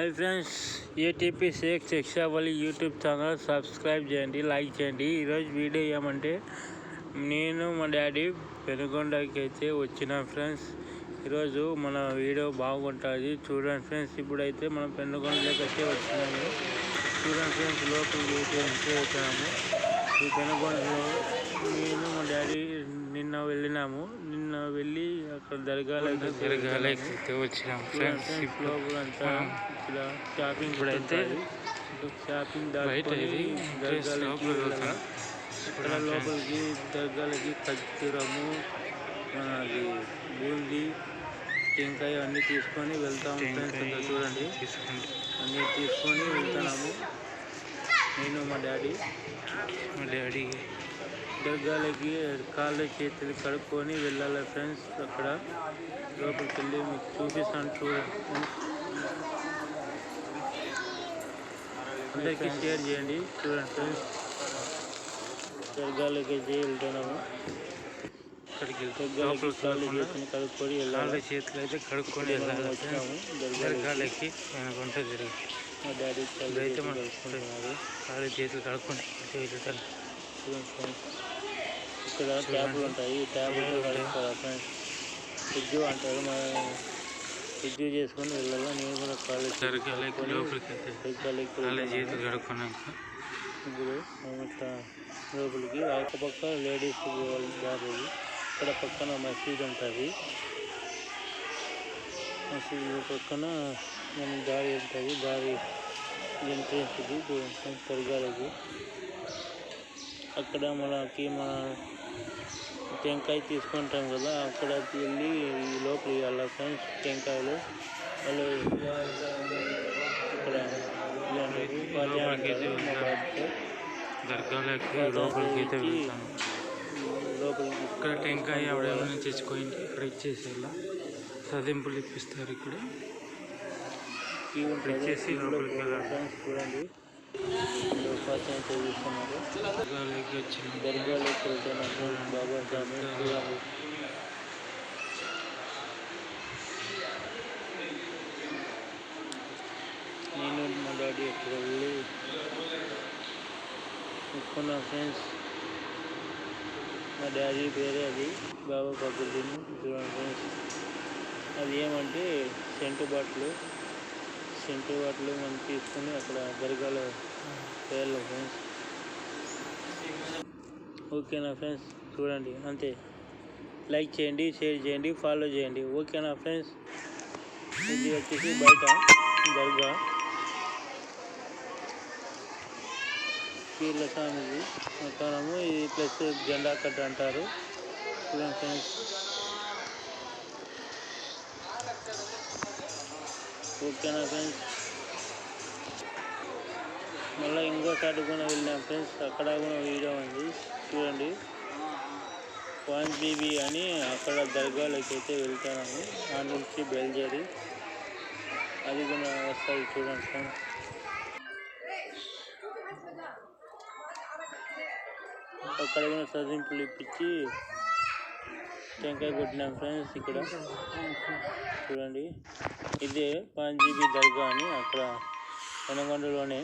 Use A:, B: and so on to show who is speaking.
A: Hi friends ATP Shaik Shikshavali YouTube channel subscribe చేయండి like చేయండి. ఈరోజు వీడియో ఏమంటే నేను మా డాడీ పెనుగొండకి అయితే వచ్చిన ఫ్రెండ్స్. ఈరోజు మన వీడియో బాగుంటుంది. చూడండి ఫ్రెండ్స్ ఇప్పుడైతే మనం పెనుగొండలోకి అయితే వచ్చినాము. చూడండి ఫ్రెండ్స్ లోపలికి అయితే ఎంట్రీ ఈ పెనుగొండలో నేను మా డాడీ నిన్న వెళ్ళినాము. నిన్న వెళ్ళి అక్కడ దర్గాలకి
B: తిరగాలకి అయితే వచ్చినాం ఫ్రెండ్స్.
A: ఇక్కడ షాపింగ్ షాపింగ్
B: బయట
A: దాటుకొని
B: ఇది డ్రెస్
A: దర్గాలకి ఇక్కడ లోపలికి దర్గాలకి ఖర్జూరము అది బూందీ టెంకాయ అన్నీ తీసుకొని వెళ్తాం ఫ్రెండ్స్.
B: టెంకాయ
A: ఇక్కడ చూడండి అన్నీ తీసుకొని వెళ్తున్నాము. నేను మా డాడీ
B: మా డాడీ
A: దర్గాలకి కాళ్ళు చేతులు కడుక్కొని వెళ్ళాలి ఫ్రెండ్స్ అక్కడ లోపలికి వెళ్ళి మీకు చూపిస్తాను చూడండి అందరికీ షేర్ చేయండి చూడండి ఫ్రెండ్స్ దర్గాలకి అయితే వెళ్తున్నాము
B: అక్కడికి వెళ్తే
A: దర్గాలకి
B: లోపలికి
A: కాళ్ళు
B: కాకుండా
A: చేతులు కడుక్కొని
B: కాళ్ళ
A: వెళ్ళాలి
B: చేతులు అయితే కడుక్కొని
A: మనం
B: వెళ్ళాలి
A: వచ్చినాము
B: ఫ్రెండ్స్.
A: దర్గాలకి
B: దర్గాలకి వెనకుంట
A: చేతులు
B: మనం
A: కడుక్కుంటున్నారు
B: కాళ్ళ చేతులు కడుక్కొని అయితే
A: ఫ్రెండ్స్. ఇక్కడ ట్యాబ్లు ఉంటాయి. ట్యాబ్లు కడుక్కోవాలి ఫ్రెండ్స్? ఫ్రిడ్జ్ అంటారు మన ఫ్రిడ్జ్ చేసుకొని వెళ్ళాలి? నేను కూడా కాలేజ్ వెళ్తున్నాను.
B: చేతులు కడుక్కున్నాక.
A: ఇప్పుడు ఇట్లా లోపలికి ఒక పక్క లేడీస్ దారి. ఇక్కడ పక్కన మసీద్ ఉంటుంది. మసీద్ పక్కన మన దారి ఉంటుంది దారి ఎంట్రెన్స్ ఇది ఇది దర్గాలకి అక్కడ మనకి మన టెంకాయ తీసుకుంటాం కదా అక్కడ వెళ్ళి ఈ లోపలికి వెళ్ళాలి ఫ్రెండ్స్ టెంకాయలు వాళ్ళు ఇక్కడ.
B: దర్గాలకి లోపలికి అయితే వెళ్తాను
A: లోపలికి
B: ఇక్కడ టెంకాయ ఎవడేమైనా తెచ్చుకోయింది ఇక్కడ ఇచ్చేసేలా సదింపులు ఇప్పిస్తారు ఇక్కడ. లోపలికి.
A: ఫ్రెండ్స్ చూడండి.
B: దర్గాలకి
A: బాబా స్వామి నేను మా డాడీ అక్కడ వెళ్ళి ముక్కున్న ఫ్రెండ్స్ మా డాడీ పేరే అది. బాబా పక్కదిని చూడండి ఫ్రెండ్స్ అది ఏమంటే సెంటు బాటిల్. సెంటు వాటిలో మనం తీసుకొని అక్కడ దర్గాలో వేయాలి ఫ్రెండ్స్ ఓకేనా ఫ్రెండ్స్ చూడండి అంతే. లైక్ చేయండి షేర్ చేయండి ఫాలో చేయండి. ఓకేనా ఫ్రెండ్స్ ఇది వచ్చేసి బయట దర్గా. పీర్ల స్వామిది. మకానము ఇది ప్లస్ జెండా కట్ట అంటారు. చూడండి ఫ్రెండ్స్ ఓకేనా ఫ్రెండ్స్? మళ్ళీ ఇంకోసారి కూడా వెళ్ళాం ఫ్రెండ్స్. అక్కడ కూడా వీడియో ఉంది. చూడండి. వన్ బీబీ అని అక్కడ దర్గాలోకి అయితే వెళ్తున్నాము. ఆ నుంచి బయలుదేరి అది కూడా వస్తుంది చూడండి ఫ్రెండ్స్. అక్కడ కూడా సదింపులు ఇప్పించి టెంకాయ కొట్టినాం ఫ్రెండ్స్ ఇక్కడ. చూడండి. ఇదే పాంజీబీ దర్గా అని అక్కడ పెనగొండలోనే